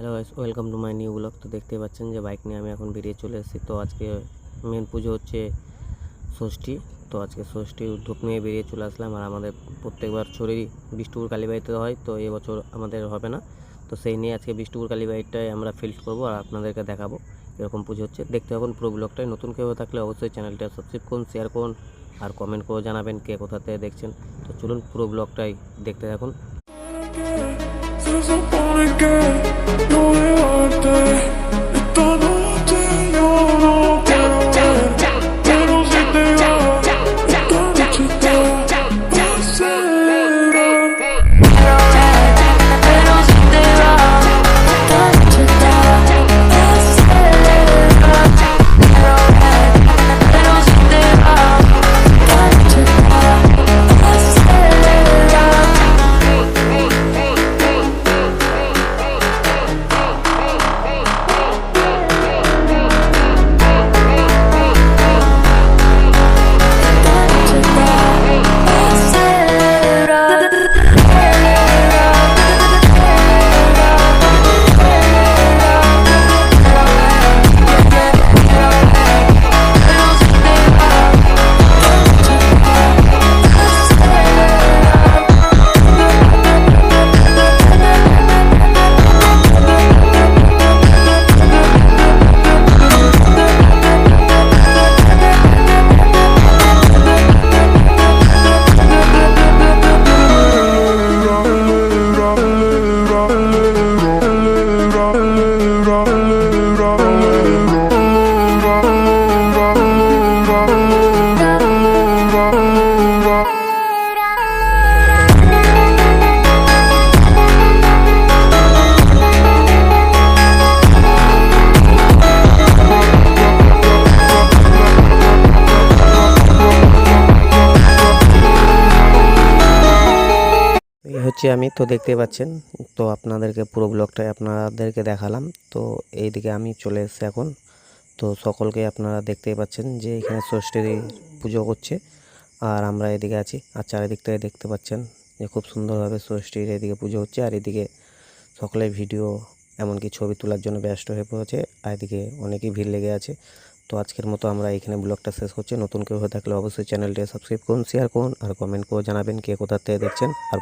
Hello guys welcome to my new blog তো দেখতেই পাচ্ছেন যে বাইক নিয়ে আমি এখন বেরিয়ে চলে এসেছি। তো আজকে মেন পুজো হচ্ছে ষষ্ঠী। তো আজকে ষষ্ঠী ধূপ নিয়ে বেরিয়ে চলে আসলাম। আর আমাদের প্রত্যেকবার ছড়ি বিষ্ণুপুর কালীবাড়িতে হয়, তো এবছর আমাদের হবে না। তো সেই নিয়ে আজকে বিষ্ণুপুর কালীবাড়িটায় আমরা ফিল্ড করব আর আপনাদেরকে দেখাবো এরকম পুজো হচ্ছে। দেখতে থাকুন পুরো ব্লগটাই নতুন কেউ থাকলে অবশ্যই চ্যানেলটা সাবস্ক্রাইব করুন শেয়ার করুন, আর কমেন্ট করে জানাবেন কে কোথা থেকে দেখছেন। তো চলুন পুরো ব্লগটাই দেখতে থাকুন। হচ্ছে আমি, তো দেখতে পাচ্ছেন, তো আপনাদেরকে পুরো ব্লগটাই আপনাদেরকে দেখালাম। তো এইদিকে আমি চলে এসেছি এখন। তো সকলকে আপনারা দেখতেই পাচ্ছেন যে এখানে ষষ্ঠী পুজো করছে আর আমরা এদিকে আছি, আর চারিদিক থেকে দেখতে পাচ্ছেন যে খুব সুন্দরভাবে ষষ্ঠীর এদিকে পুজো হচ্ছে, আর এদিকে সকলে ভিডিও, এমনকি ছবি তোলার জন্য ব্যস্ত হয়ে পড়েছে, আর এদিকে অনেকই ভিড় লেগে আছে। তো আজকের মতো আমরা এখানে ব্লগটা শেষ করছি। নতুন কেউ হয়ে থাকলে অবশ্যই চ্যানেলটি সাবস্ক্রাইব করুন শেয়ার করুন, আর কমেন্ট করে জানাবেন কে কোথা থেকে দেখছেন, আর